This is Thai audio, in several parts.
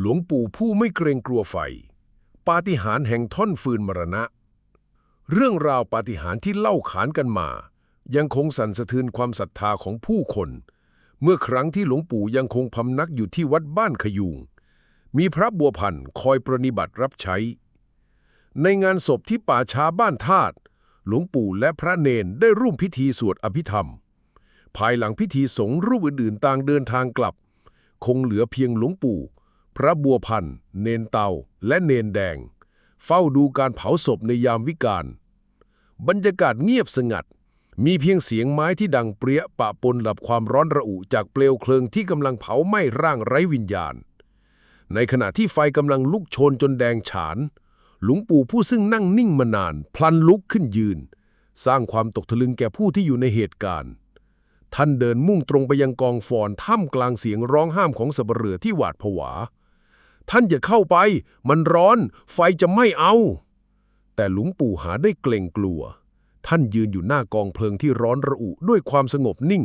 หลวงปู่ผู้ไม่เกรงกลัวไฟ ปาฏิหาริย์แห่งท่อนฟืนมรณะ เรื่องราวปาฏิหาริย์ที่เล่าขานกันมา ยังคงสั่นสะเทือนความศรัทธาของผู้คน เมื่อครั้งที่หลวงปู่ยังคงพำนักอยู่ที่วัดบ้านขยุง มีพระบัวพันธ์คอยปรนิบัติรับใช้ ในงานศพที่ป่าช้าบ้านธาตุหลวงปู่และพระเนนได้ร่วมพิธีสวดอภิธรรม ภายหลังพิธีสงฆ์รูปอื่นๆต่างเดินทางกลับ คงเหลือเพียงหลวงปู่ พระบัวพันธ์เนนเตาและเนนแดง เฝ้าดูการเผาศพในยามวิกาลบรรยากาศเงียบสงัด มีเพียงเสียงไม้ที่ดังเปรี้ยปะปนกับความร้อนระอุจากเปลวเพลิงที่กำลังเผาไหม้ร่างไร้วิญญาณ ในขณะที่ไฟกำลังลุกโชนจนแดงฉาน หลวงปู่ผู้ซึ่งนั่งนิ่งมานาน พลันลุกขึ้นยืน สร้างความตกตะลึงแก่ผู้ที่อยู่ในเหตุการณ์ ท่านเดินมุ่งตรงไปยังกองฟอนท่ามกลางเสียงร้องห้ามของสับเหร่อที่หวาดผวา ท่านอย่าเข้าไป มันร้อน ไฟจะไม่เอา แต่หลวงปู่หาได้เกรงกลัว ท่านยืนอยู่หน้ากองเพลิงที่ร้อนระอุด้วยความสงบนิ่ง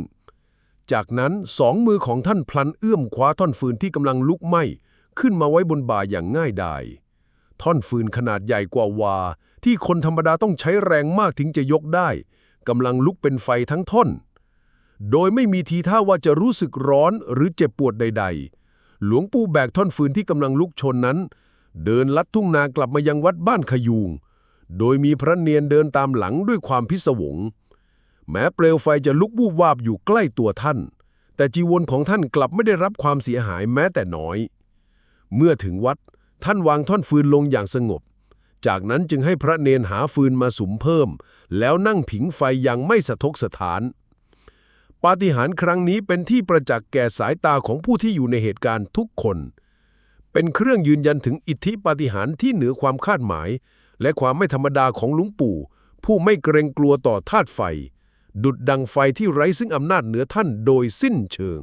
จากนั้นสองมือของท่านพลันเอื้อมคว้าท่อนฟืนที่กำลังลุกไหม้ขึ้นมาไว้บนบ่าอย่างง่ายดาย ท่อนฟืนขนาดใหญ่กว่าวา ที่คนธรรมดาต้องใช้แรงมากถึงจะยกได้กำลังลุกเป็นไฟทั้งท่อน โดยไม่มีทีท่าว่าจะรู้สึกร้อนหรือเจ็บปวดใด ๆ หลวงปู่แบกท่อนฟืนที่กำลังลุกชนนั้น เดินลัดทุ่งนากลับมายังวัดบ้านขยูง โดยมีพระเนียนเดินตามหลังด้วยความพิศวง แม้เปลวไฟจะลุกวูบวาบอยู่ใกล้ตัวท่าน แต่จีวรของท่านกลับไม่ได้รับความเสียหายแม้แต่น้อย เมื่อถึงวัดท่านวางท่อนฟืนลงอย่างสงบ จากนั้นจึงให้พระเนนหาฟืนมาสุมเพิ่ม แล้วนั่งผิงไฟอย่างไม่สะทกสถาน ปาฏิหาริย์ครั้งนี้เป็นที่ประจักษ์แก่สายตาของผู้ที่อยู่ในเหตุการณ์ทุกคน เป็นเครื่องยืนยันถึงอิทธิปาฏิหาริย์ที่เหนือความคาดหมาย และความไม่ธรรมดาของลุงปู่ ผู้ไม่เกรงกลัวต่อธาตุไฟ ดุดดังไฟที่ไร้ซึ่งอำนาจเหนือท่านโดยสิ้นเชิง